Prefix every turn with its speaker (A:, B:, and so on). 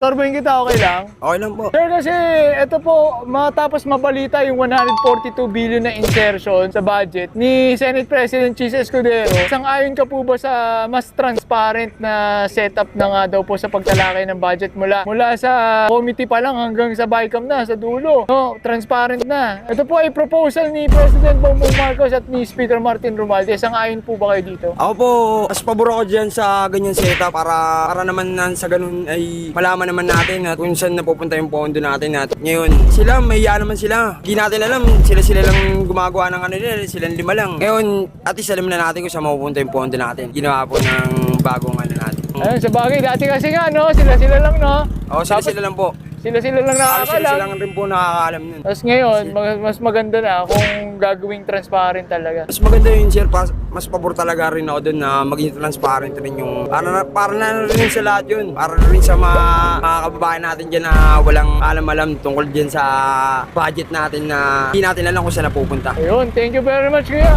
A: Torbohin kita, okay lang?
B: Okay lang po.
A: Sir, kasi ito po, matapos mabalita yung 142 billion na insertion sa budget ni Senate President Chis Escudero, sang-ayon ka po ba sa mas transparent na setup na nga daw po sa pagtalakay ng budget mula mula sa committee pa lang hanggang sa BICAM na, sa dulo. No, transparent na. Ito po ay proposal ni President Bongbong Marcos at ni Speaker Martin Romualdez. Sang-ayon po ba kayo dito?
B: Ako po, mas pabor ako dyan sa ganyan setup para, para naman na, sa ganun ay malaman naman natin at kung saan napupunta yung pondo natin at ngayon sila mahiya naman sila. Hindi natin alam sila sila lang gumagawa ng ano nila silang lima lang. Ngayon at least alam na natin kung saan mapupunta yung pondo natin. Ginawa po ng bagong ano natin.
A: Ayun, sa bagay, dati kasi nga, no, sila-sila lang, no?
B: Oo, sila
A: Tapos,
B: sila lang po
A: Sila-sila lang
B: Halos sila
A: nakakalam.
B: sila rin po nakakaalam nun
A: Tapos ngayon, mag- mas maganda na kung gagawing transparent talaga.
B: mas maganda yun sir, pas- mas pabor talaga rin ako dun na maging transparent rin yung para na, para na rin sa lahat yun para rin sa mga, mga kababayan natin dyan na walang alam-alam tungkol dyan sa budget natin na hindi natin alam kung saan napupunta
A: Ayun, thank you very much, kuya.